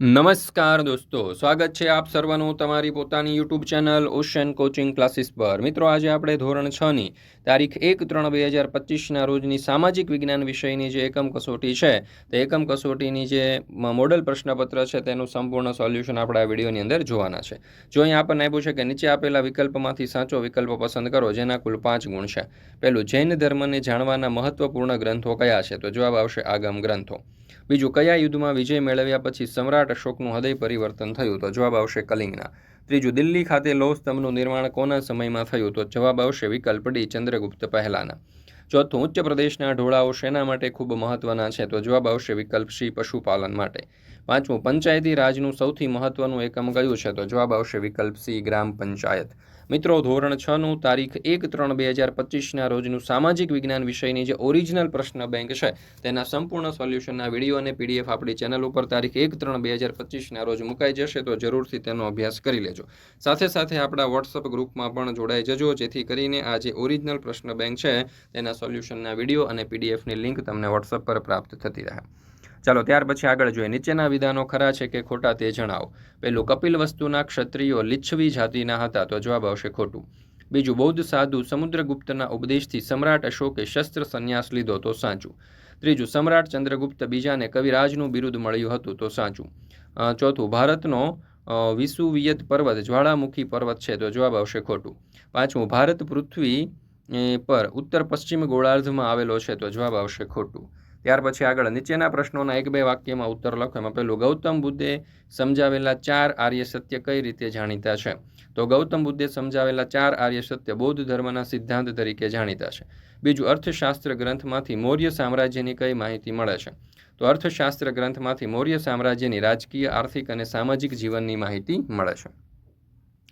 નમસ્કાર દોસ્તો, સ્વાગત છે આપ સર્વનું તમારી પોતાની YouTube channel ocean coaching classes પર. મિત્રો, આજે આપણે ધોરણ છની તારીખ એક ત્રણ બે હજાર પચીસના રોજની સામાજિક વિજ્ઞાન વિષયની જે એકમ કસોટી છે, તે એકમ કસોટીની જે મોડલ પ્રશ્નપત્ર છે, તેનું સંપૂર્ણ સોલ્યુશન આપણે આ વિડીયોની અંદર જોવાના છે. જો અહીં આપણને આપ્યું છે કે નીચે આપેલા વિકલ્પમાંથી સાચો વિકલ્પ પસંદ કરો, જેના કુલ પાંચ ગુણ છે. પહેલું, જૈન ધર્મને જાણવાના મહત્વપૂર્ણ ગ્રંથો કયા છે? તો જવાબ આવશે આગમ ગ્રંથો. બીજું, કયા યુદ્ધમાં વિજય મેળવ્યા પછી સમ્રાટ અશોકનું હૃદય પરિવર્તન થયું તો જવાબ આવશે કલિંગના. ત્રીજું, દિલ્હી ખાતે લોહ સ્તંભનું નિર્માણ કોના સમયમાં થયું તો જવાબ આવશે વિકલ્પ ડી, ચંદ્રગુપ્ત પહેલાના. ચોથું, ઉચ્ચ પ્રદેશના ઢોળાઓ શેના માટે ખૂબ મહત્વના છે તો જવાબ આવશે વિકલ્પ સી, પશુપાલન માટે. પાંચમું, પંચાયતી રાજનું સૌથી મહત્વનું એકમ કયું છે તો જવાબ આવશે વિકલ્પ સી, ગ્રામ પંચાયત. મિત્રો, ધોરણ છ નું તારીખ એક ત્રણ બે હજાર પચીસના રોજનું સામાજિક વિજ્ઞાન વિષયની જે ઓરિજિનલ પ્રશ્ન બેંક છે, તેના સંપૂર્ણ સોલ્યુશનના વીડિયો અને પીડીએફ આપણી ચેનલ ઉપર તારીખ એક ત્રણ બે હજાર પચીસના રોજ મુકાઈ જશે, તો જરૂરથી તેનો અભ્યાસ કરી લેજો. સાથે સાથે આપણા વોટ્સઅપ ગ્રુપમાં પણ જોડાઈ જજો, જેથી કરીને આ જે ઓરિજિનલ પ્રશ્ન બેંક છે, તેના સોલ્યુશનના વીડિયો અને પીડીએફની લિંક તમને વોટ્સઅપ પર પ્રાપ્ત થતી રહે. ચાલો ત્યાર પછી આગળ જોઈએ. નીચેના વિધાનો ખરા છે કે ખોટા તે જણાવો. પહેલું, કપિલ વસ્તુના ક્ષત્રિયો લિચ્છવી જાતિના હતા, તો જવાબ આવશે ખોટું. બીજું, બૌદ્ધ સાધુ સમુદ્રગુપ્તના ઉપદેશથી સમ્રાટ અશોકે શસ્ત્ર સંન્યાસ લીધો, તો સાચું. ત્રીજું, સમ્રાટ ચંદ્રગુપ્ત બીજાને કવિરાજનું બિરુદ મળ્યું હતું, તો સાચું. ચોથું, ભારતનો વિસુવિયત પર્વત, જ્વાળામુખી પર્વત છે, તો જવાબ આવશે ખોટું. પાંચમું, ભારત પૃથ્વી પર ઉત્તર પશ્ચિમ ગોળાર્ધમાં આવેલો છે, તો જવાબ આવશે ખોટું. ત્યાર પછી આગળ નીચેના પ્રશ્નોના એક બે વાક્યમાં ઉત્તર લખો. એમાં પહેલું, ગૌતમ બુદ્ધે સમજાવેલા ચાર આર્ય સત્ય કઈ રીતે જાણીતા છે? તો ગૌતમ બુદ્ધે સમજાવેલા ચાર આર્ય સત્ય બૌદ્ધ ધર્મના સિદ્ધાંત તરીકે જાણીતા છે. બીજું, અર્થશાસ્ત્ર ગ્રંથમાંથી મૌર્ય સામ્રાજ્યની કઈ માહિતી મળે છે? તો અર્થશાસ્ત્ર ગ્રંથમાંથી મૌર્ય સામ્રાજ્યની રાજકીય, આર્થિક અને સામાજિક જીવનની માહિતી મળે છે.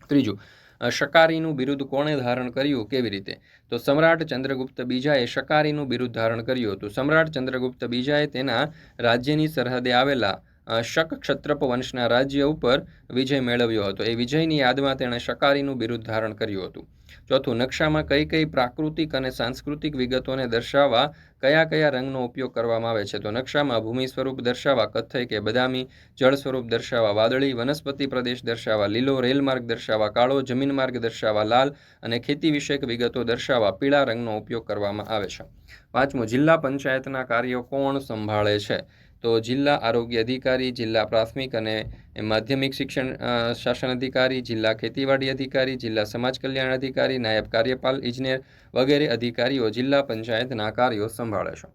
ત્રીજું શકારીનું બિરુદ કોણે ધારણ કર્યું, કેવી રીતે? તો સમ્રાટ ચંદ્રગુપ્ત બીજાએ શકારીનું બિરુદ ધારણ કર્યું હતું. સમ્રાટ ચંદ્રગુપ્ત બીજાએ તેના રાજ્યની સરહદે આવેલા શક ક્ષત્રપ વંશના રાજ્ય ઉપર વિજય મેળવ્યો હતો. એ વિજયની યાદમાં તેણે શકારીનું બિરુદ ધારણ કર્યું હતું. ચોથું, નકશામાં કઈ કઈ પ્રાકૃતિક અને સાંસ્કૃતિક વિગતોને દર્શાવવા કયા કયા રંગનો ઉપયોગ કરવામાં આવે છે? તો નકશામાં ભૂમિ સ્વરૂપ દર્શાવવા કથ્થઈ કે બદામી, જળ સ્વરૂપ દર્શાવવા વાદળી, વનસ્પતિ પ્રદેશ દર્શાવવા લીલો, રેલ માર્ગ દર્શાવવા કાળો, જમીન માર્ગ દર્શાવવા લાલ અને ખેતી વિષયક વિગતો દર્શાવવા પીળા રંગનો ઉપયોગ કરવામાં આવે છે. પાંચમું, જિલ્લા પંચાયતના કાર્યો કોણ સંભાળે છે? તો જિલ્લા આરોગ્ય અધિકારી, જિલ્લા પ્રાથમિક અને માધ્યમિક શિક્ષણ શાસન અધિકારી, જિલ્લા ખેતીવાડી અધિકારી, જિલ્લા સમાજ કલ્યાણ અધિકારી, નાયબ કાર્યપાલ, ઇજનેર વગેરે અધિકારીઓ જિલ્લા પંચાયતના કાર્યો સંભાળે છે.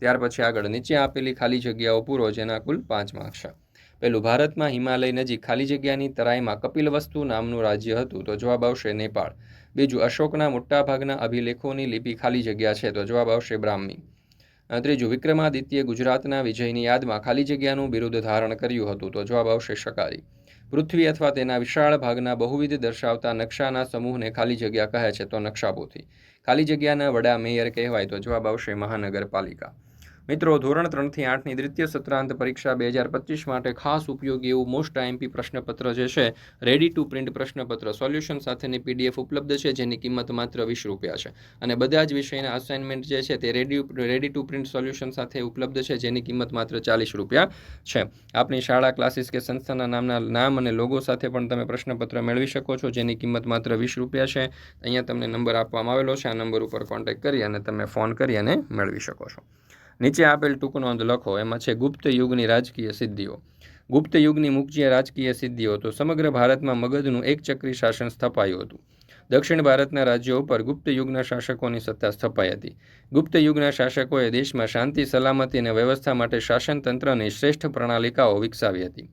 ત્યાર પછી આગળ નીચે આપેલી ખાલી જગ્યાઓ પૂરો જેના કુલ પાંચ માર્ક છે. પેલું ભારતમાં હિમાલય નજીક ખાલી જગ્યાની તરાઈમાં કપિલવસ્તુ નામનું રાજ્ય હતું, તો જવાબ આવશે નેપાળ. બીજું, અશોકના મોટાભાગના અભિલેખોની લિપિ ખાલી જગ્યા છે, તો જવાબ આવશે બ્રાહ્મી. ત્રીજું, વિક્રમાદિત્ય ગુજરાતના વિજયની યાદમાં ખાલી જગ્યાનું બિરુદ ધારણ કર્યું હતું. તો જવાબ આવશે શકારી. પૃથ્વી અથવા તેના વિશાળ ભાગના બહુવિધ દર્શાવતા નકશાના સમૂહને ખાલી જગ્યા કહે છે તો નકશાપોથી ખાલી જગ્યાના વડા મેયર કહેવાય તો જવાબ આવશે મહાનગરપાલિકા. મિત્રો, ધોરણ ત્રણથી આઠની દ્વિતીય સત્રાંત પરીક્ષા બે હજાર પચીસ માટે ખાસ ઉપયોગી એવું મોસ્ટ આઈએમપી પ્રશ્નપત્ર જે છે રેડી ટુ પ્રિન્ટ પ્રશ્નપત્ર. સોલ્યુશન સાથેની પીડીએફ ઉપલબ્ધ છે, જેની કિંમત માત્ર વીસ રૂપિયા છે. અને બધા જ વિષયના અસાઇનમેન્ટ જે છે, તે ready ready to print solution સાથે ઉપલબ્ધ છે, જેની કિંમત માત્ર ચાલીસ રૂપિયા છે. આપણી શાળા ક્લાસીસ કે સંસ્થાના નામના નામ અને લોગો સાથે પણ તમે પ્રશ્નપત્ર મેળવી શકો છો, જેની કિંમત માત્ર વીસ રૂપિયા છે. અહીંયા તમને નંબર આપવામાં આવેલો છે, આ નંબર ઉપર કોન્ટેક્ટ કરી અને તમે ફોન કરી અને મેળવી શકો છો. નીચે આપેલ ટૂંક નોંધ લખો. એમાં છે, ગુપ્ત યુગની રાજકીય સિદ્ધિઓ. ગુપ્ત યુગની મુખ્ય રાજકીય સિદ્ધિઓ તો સમગ્ર ભારતમાં મગધનું એક ચક્રી શાસન સ્થપાયું હતું. દક્ષિણ ભારતના રાજ્યો ઉપર ગુપ્ત યુગના શાસકોની સત્તા સ્થપાઈ હતી. ગુપ્ત યુગના શાસકોએ દેશમાં શાંતિ, સલામતી અને વ્યવસ્થા માટે શાસનતંત્રની શ્રેષ્ઠ પ્રણાલિકાઓ વિકસાવી હતી.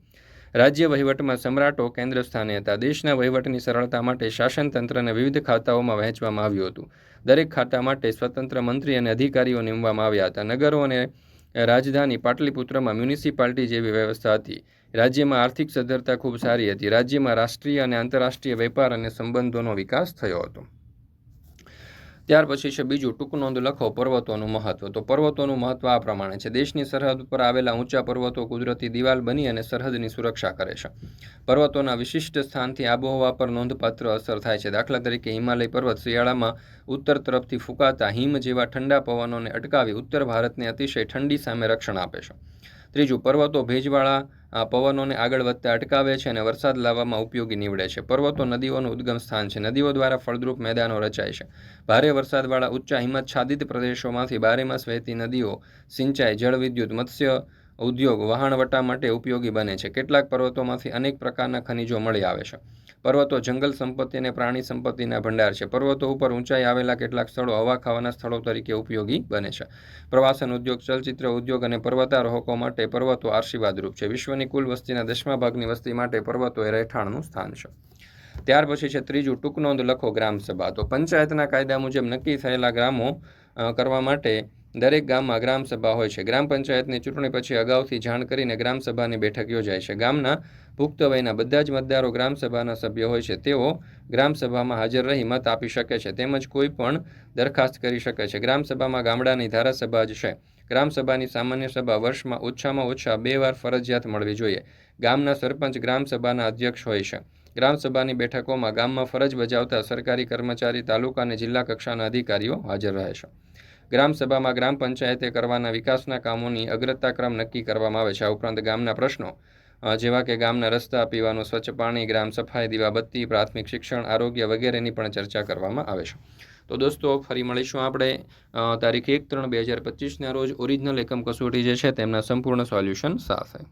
રાજ્ય વહીવટમાં સમ્રાટો કેન્દ્ર સ્થાને હતા. દેશના વહીવટની સરળતા માટે શાસનતંત્રને વિવિધ ખાતાઓમાં વહેંચવામાં આવ્યું હતું. દરેક ખાતા માટે સ્વતંત્ર મંત્રી અને અધિકારીઓ નીમવામાં આવ્યા હતા. નગરો અને રાજધાની પાટલીપુત્રમાં મ્યુનિસિપાલિટી જેવી વ્યવસ્થા હતી. રાજ્યમાં આર્થિક સદ્ધરતા ખૂબ સારી હતી. રાજ્યમાં રાષ્ટ્રીય અને આંતરરાષ્ટ્રીય વેપાર અને સંબંધોનો વિકાસ થયો હતો. ત્યાર પછી છે બીજું ટૂંક નોંધ લખો, પર્વતોનું મહત્વ. તો પર્વતોનું મહત્વ આ પ્રમાણે છે. દેશની સરહદ પર આવેલા ઊંચા પર્વતો કુદરતી દિવાલ બની અને સરહદની સુરક્ષા કરે છે. પર્વતોના વિશિષ્ટ સ્થાનથી આબોહવા પર નોંધપાત્ર અસર થાય છે. દાખલા તરીકે હિમાલય પર્વત શિયાળામાં ઉત્તર તરફથી ફૂંકાતા હિમ જેવા ઠંડા પવનોને અટકાવી ઉત્તર ભારતને અતિશય ઠંડી સામે રક્ષણ આપે છે. ત્રીજું, પર્વતો ભેજવાળા પવનોને આગળ વધતા અટકાવે છે અને વરસાદ લાવવામાં ઉપયોગી નીવડે છે. પર્વતો નદીઓનું ઉદ્ગમ સ્થાન છે. નદીઓ દ્વારા ફળદ્રુપ મેદાનો રચાય છે. ભારે વરસાદવાળા ઊંચા છાદિત પ્રદેશોમાંથી બારેમાસ વહેતી નદીઓ સિંચાઈ જળવિદ્યુત, મત્સ્ય ઉદ્યોગ વહાણવટા માટે ઉપયોગી બને છે. કેટલાક પર્વતોમાંથી અનેક પ્રકારના ખનિજો મળી આવે છે. પર્વતો જંગલ સંપત્તિ અને પ્રાણી સંપત્તિના ભંડાર છે. પર્વતો ઉપર ઊંચાઈ આવેલા કેટલાક સ્થળો હવા ખાવાના સ્થળો તરીકે ઉપયોગી બને છે. પ્રવાસન ઉદ્યોગ, ચલચિત્ર ઉદ્યોગ અને પર્વતારોહકો માટે પર્વતો આશીર્વાદરૂપ છે. વિશ્વની કુલ વસ્તીના દસમા ભાગની વસ્તી માટે પર્વતો એ રહેઠાણનું સ્થાન છે. ત્યાર પછી છે ત્રીજું ટૂંક નોંધ લખો ગ્રામસભા. તો પંચાયતના કાયદા મુજબ નક્કી થયેલા ગ્રામો કરવા માટે દરેક ગામમાં ગ્રામસભા હોય છે. ગ્રામ પંચાયતની ચૂંટણી પછી અગાઉથી જાણ કરીને ગ્રામસભાની બેઠક યોજાય છે. ગામના પુખ્ત વયના બધા જ મતદારો ગ્રામસભાના સભ્ય હોય છે. તેઓ ગ્રામસભામાં હાજર રહી મત આપી શકે છે. તેમજ કોઈ પણ દરખાસ્ત કરી શકે છે. ગ્રામસભામાં ગામડાની ધારાસભા જ છે. ગ્રામસભાની સામાન્ય સભા વર્ષમાં ઓછામાં ઓછા બે વાર ફરજિયાત મળવી જોઈએ. ગામના સરપંચ ગ્રામસભાના અધ્યક્ષ હોય છે. ગ્રામસભાની બેઠકોમાં ગામમાં ફરજ બજાવતા સરકારી કર્મચારી, તાલુકા અને જિલ્લા કક્ષાના અધિકારીઓ હાજર રહે છે. ગ્રામસભામાં ગ્રામ પંચાયતે કરવાના વિકાસના કામોની અગ્રતાક્રમ નક્કી કરવામાં આવે છે. આ ઉપરાંત ગામના પ્રશ્નો જેવા કે ગામના રસ્તા, પીવાનું સ્વચ્છ પાણી, ગ્રામ સફાઈ, દીવાબત્તી, પ્રાથમિક શિક્ષણ, આરોગ્ય વગેરેની પણ ચર્ચા કરવામાં આવે છે. તો દોસ્તો, ફરી મળીશું આપણે તારીખ એક ત્રણ બે હજાર પચીસના રોજ. ઓરિજિનલ એકમ કસોટી જે છે, તેમના સંપૂર્ણ સોલ્યુશન સાથે.